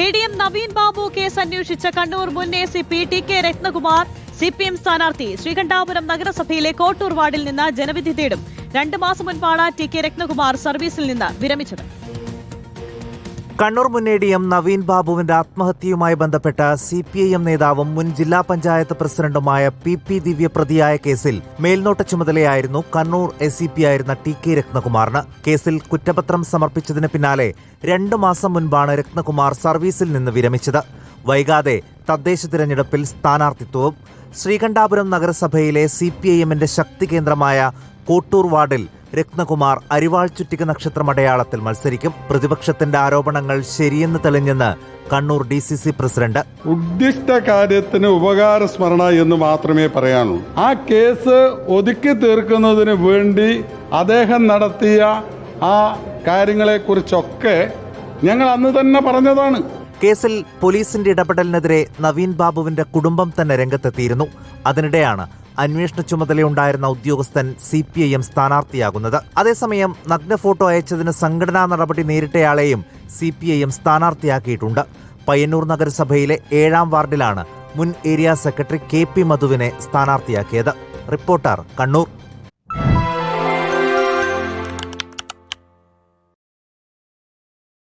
A D M Naveen Babu case അന്വേഷിച്ച കണ്ണൂർ മുൻ A C P T K Ratnakumar C P M സ്ഥാനാർത്ഥി ശ്രീകണ്ഠാപുരം നഗരസഭയിലെ കോട്ടൂർ വാർഡിൽ നിന്ന് ജനവിധി തേടും. രണ്ടു മാസം മുൻപാണ് ടി കെ രത്നകുമാർ സർവീസിൽ നിന്ന് വിരമിച്ചത്. കണ്ണൂർ മുൻ എ ഡി എം നവീൻ ബാബുവിന്റെ ആത്മഹത്യയുമായി ബന്ധപ്പെട്ട സി പി ഐ എം നേതാവും മുൻ ജില്ലാ പഞ്ചായത്ത് പ്രസിഡന്റുമായ പി പി ദിവ്യ പ്രതിയായ കേസിൽ മേൽനോട്ട ചുമതലയായിരുന്നു കണ്ണൂർ എസ് സി പി ആയിരുന്ന ടി കെ രത്നകുമാറിന്. കേസിൽ കുറ്റപത്രം സമർപ്പിച്ചതിന് പിന്നാലെ രണ്ടു മാസം മുൻപാണ് രത്നകുമാർ സർവീസിൽ നിന്ന് വിരമിച്ചത്. വൈകാതെ തദ്ദേശ തിരഞ്ഞെടുപ്പിൽ സ്ഥാനാർത്ഥിത്വവും ശ്രീകണ്ഠാപുരം നഗരസഭയിലെ സി പി ഐ എമ്മിന്റെ ശക്തി കേന്ദ്രമായ കോട്ടൂർ വാർഡിൽ രത്നകുമാർ അരിവാൾ ചുറ്റിക നക്ഷത്രം അടയാളത്തിൽ മത്സരിക്കും. പ്രതിപക്ഷത്തിന്റെ ആരോപണങ്ങൾ ശരിയെന്ന് തെളിഞ്ഞെന്ന് Kannur D C C president. ഉദ്ദിഷ്ട കാര്യത്തിന് ഉപകാര സ്മരണ എന്ന് മാത്രമേ പറയാനുള്ളൂ. ആ കേസ് ഒതുക്കി തീർക്കുന്നതിന് വേണ്ടി അദ്ദേഹം നടത്തിയ ആ കാര്യങ്ങളെക്കുറിച്ചൊക്കെ ഞങ്ങൾ അന്ന് തന്നെ പറഞ്ഞതാണ്. കേസിൽ പോലീസിന്റെ ഇടപെടലിനെതിരെ നവീൻ ബാബുവിന്റെ കുടുംബം തന്നെ രംഗത്തെത്തിയിരുന്നു. അതിനിടെയാണ് അന്വേഷണ ചുമതലയുണ്ടായിരുന്ന ഉദ്യോഗസ്ഥൻ സി പി ഐ എം സ്ഥാനാർത്ഥിയാകുന്നത്. അതേസമയം നഗ്ന ഫോട്ടോ അയച്ചതിന് സംഘടനാ നടപടി നേരിട്ടയാളെയും സി പി ഐ എം സ്ഥാനാർത്ഥിയാക്കിയിട്ടുണ്ട്. പയ്യന്നൂർ നഗരസഭയിലെ ഏഴാം വാർഡിലാണ് മുൻ ഏരിയ സെക്രട്ടറി കെ പി മധുവിനെ സ്ഥാനാർത്ഥിയാക്കിയത്. റിപ്പോർട്ടർ കണ്ണൂർ.